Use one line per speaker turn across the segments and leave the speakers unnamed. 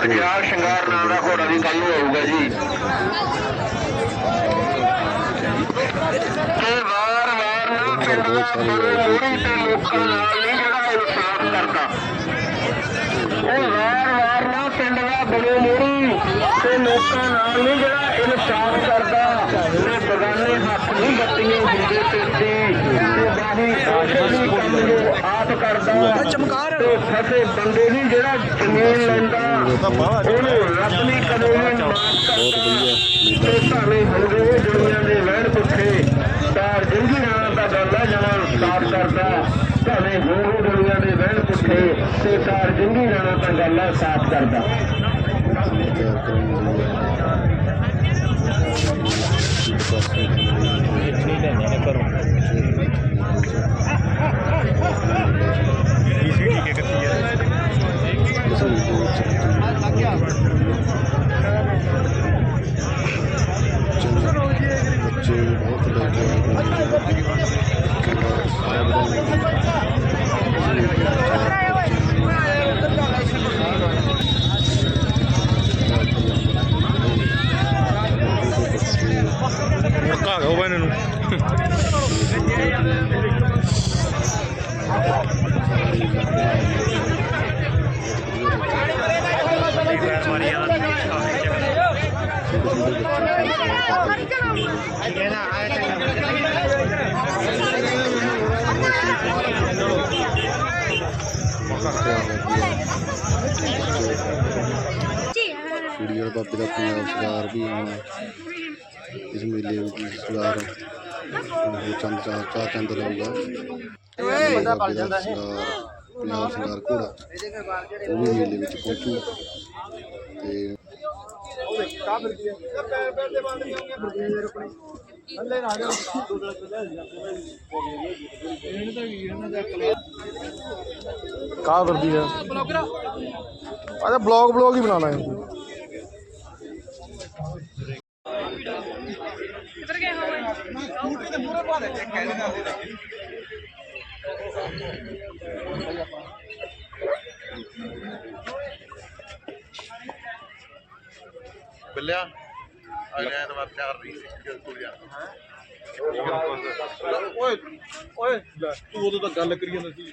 ਪੰਜਾਬ ਸ਼ਿੰਗਾਰ ਨਾਮ ਦਾ ਘੋੜਾ ਵੀ ਕੱਲ ਨੂੰ ਆਊਗਾ ਜੀ। ਤੇ ਵਾਰ ਵਾਰ ਨਾ ਪਿੰਡ ਦਾ ਮੋਹਰੀ ਤੇ ਲੋਕਾਂ ਨਾਲ ਨਹੀਂ ਜਿਹੜਾ ਇਨਸਾਫ ਕਰਦਾ ਉਹ ਵਾਰ ਵਾਰ ਨਾ ਪਿੰਡ ਦਾ ਬੜੇ ਮੋਹਰੀ ਤੇ ਲੋਕਾਂ ਨਾਲ ਨਹੀਂ ਜਿਹੜਾ ਇਨਸਾਫ ਕਰਦਾ ਤੇ ਬਗਾਨੇ ਹੱਥ ਨਹੀਂ ਬੱਤੀਆਂ ਹੁੰਦੇ ਸਿਰਦੀ ਤੇ ਬਾਹੀ ਆਸ਼ੇ ਦੀ ਕੰਮ ਜੋ ਆਪ ਕਰਦਾ
ਚਮਕਾਰ
ਤੇ ਫਸੇ ਬੰਦੇ ਨਹੀਂ ਜਿਹੜਾ ਜ਼ਮੀਨ ਲੈਂਦਾ ਉਹਨੂੰ ਰੱਬ ਨਹੀਂ ਕਦੇ ਵੀ ਮਾਫ ਕਰਦਾ ਤੇ ਭਾਵੇਂ ਹੁੰਦੇ ਦੁਨੀਆ ਦੇ ਵਹਿਣ ਪੁੱਠੇ ਤਾਰ ਜਿੰਦੀ ਨਾਲ ਦਾ ਗੱਲ ਹੈ ਜਮਾਂ ਸਾਫ਼ ਕਰਦਾ। ਭਾਵੇਂ ਹੋਵੇ ਦੁਨੀਆ ਦੇ ਵਹਿਣ ਪੁੱਠੇ ਤੇ ਤਾਰ ਜਿੰਦੀ ਨਾਲ ਦਾ ਗੱਲ ਹੈ ਸਾਫ਼ ਕਰਦਾ।
ਬੱਚੇ ਕੁੜੀ ਵਾਲੇ ਬਾਬੇ ਦਾ ਪੰਜਾਬ ਸਰਦਾਰ ਵੀ ਆਉਣਾ ਇਸ ਮੇਲੇ ਵਿੱਚ ਸਰਦਾਰ ਉਹ ਚੰਦ ਚਾਰ ਚਾਰ ਚੰਦ ਰਹੂਗਾ ਵੱਡਾ ਬਣ ਜਾਂਦਾ ਹੈ ਪੰਜਾਬ ਸਰਦਾਰ ਘੋੜਾ ਉਹ ਵੀ ਮੇਲੇ ਵਿੱਚ ਪਹੁੰਚੂ ਤੇ
ਕਾ ਵਰਦੀ ਹੈ ਅਰੇ ਬਲੌਗ ਬਲੌਗ ਹੀ ਬਣਾਣਾ ਹੈ
ਬਿੱਲਿਆ ਅਗਲੇ ਐਤਵਾਰ ਚਾਰ ਰਹੀ ਸੀ ਕੋਲ ਜਾ
ਓਏ ਓਏ ਤੂੰ ਉਦੋਂ ਤਾਂ ਗੱਲ ਕਰੀ ਜਾਂਦਾ ਸੀ।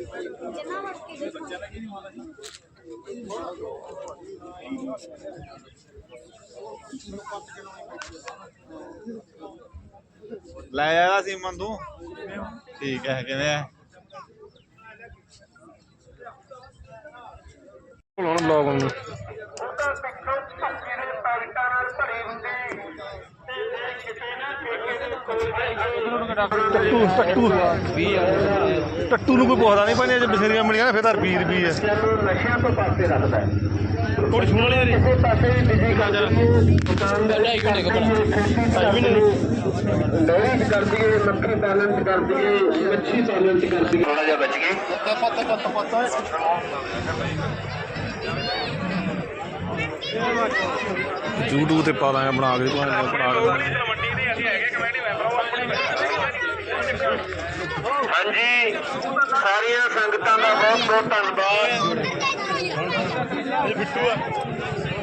ਸਾਹਮਣਾ ਜੇ
ਲੈ ਆਇਆ ਸੀਮਨ ਤੂੰ? ਠੀਕ ਹੈ ਕਿਵੇਂ ਹੈ?
ਹੁਣ ਬਲੌਗ ਨੂੰ ਟੱਟੂ ਟੱਟੂ ਟੱਟੂ ਨੂੰ ਕੋਈ ਪੁੱਛਦਾ ਨਹੀਂ ਭਾਈ ਜੇ ਬਸੇਰੀਆਂ ਮਿਲੀਆਂ ਫਿਰ ਤਾਂ ਰੁਪਈਏ ਰੁਪਈਏ ਹੈ
ਨਸ਼ਿਆਂ ਤੋਂ ਪਾਸੇ ਰੱਖਦਾ ਹੈ
ਕੋੜੀ ਸੁਣ ਲਿਆ ਰੇ
ਕਿਸੇ ਪਾਸੇ ਵੀ ਬਿਜ਼ੀ ਕਰ ਦਈਏ ਦੁਕਾਨਦਾਰੀ ਕਰ ਦਈਏ ਡੇਰੀ ਚ ਕਰ ਦਈਏ ਮੱਖੀ ਪਾਲਣ ਚ ਕਰ ਦਈਏ ਮੱਛੀ ਪਾਲਣ ਚ ਕਰ ਦਈਏ ਥੋੜਾ ਜਿਹਾ ਬਚ ਗਏ
YouTube ਤੇ ਪਾ ਦਾਂਗੇ ਬਣਾ ਕੇ ਤੁਹਾਨੂੰ ਬਣਾ ਕੇ
ਹਾਂਜੀ ਸਾਰੀਆਂ ਸੰਗਤਾਂ ਦਾ ਬਹੁਤ ਬਹੁਤ ਧੰਨਵਾਦ।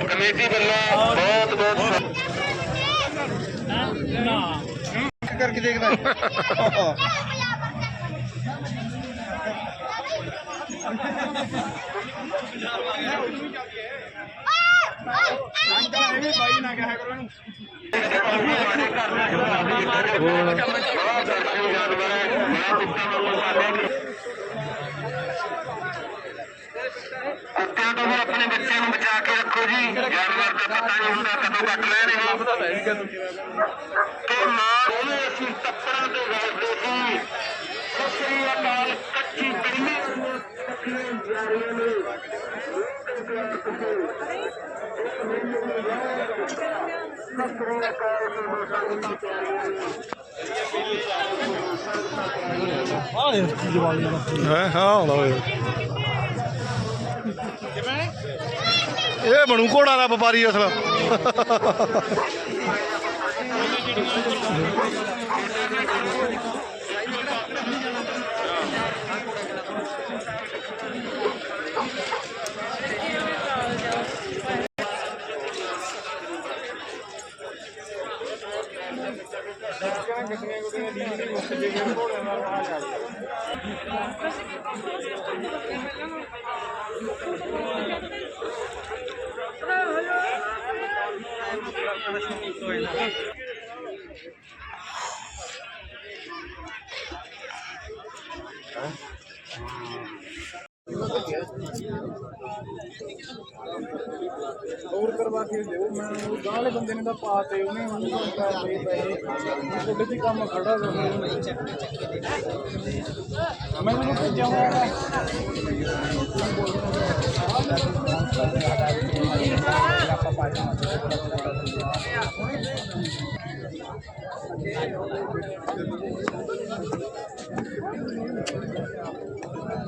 ਕਮੇਟੀ ਵੱਲੋਂ ਬਹੁਤ ਬਹੁਤ
ਕਰਕੇ ਦੇਖਦਾ।
ਕੁੱਤਿਆਂ ਤੋਂ ਵੀ ਆਪਣੇ ਬੱਚਿਆਂ ਨੂੰ ਬਚਾ ਕੇ ਰੱਖੋ ਜੀ ਜਾਨਵਰ ਦਾ ਪਤਾ ਨਹੀਂ ਹੁੰਦਾ ਕਦੋਂ ਕੱਟ ਰਹੇ ਨੇ ਤੇ ਮਾਂ ਉਹਨੇ ਅਸੀਂ ਤੱਪੜਾਂ ਤੇ ਵੜਦੇ ਸੀ ਸਤਿ ਸ੍ਰੀ ਅਕਾਲ ਕੱਚੀ ਬਿੱਲੀ ਜਾਰੀਆਂ ਨੇ
ਹੈ ਹਾਂ ਆਉਂਦਾ ਹੋਏ ਇਹ ਬਣੂ ਘੋੜਾ ਦਾ ਵਪਾਰੀ ਅਸਲ।
ਹੋਰ ਕਰਵਾ ਕੇ ਦਿਓ। ਮੈਂ ਉਹ ਗਾਂ ਬੰਦੇ ਨੇ ਤਾਂ ਪਾ ਤੇ ਉਹਨੇ ਉਹਨੂੰ ਕਰ ਦੇ ਪੈਸੇ ਤੁਹਾਡੇ ਤੇ ਕੰਮ ਖੜਾ ਕਰ ਮੈਂ ਉਹਨੂੰ ਭੇਜਿਆ ਹੋਇਆ ਵਾ।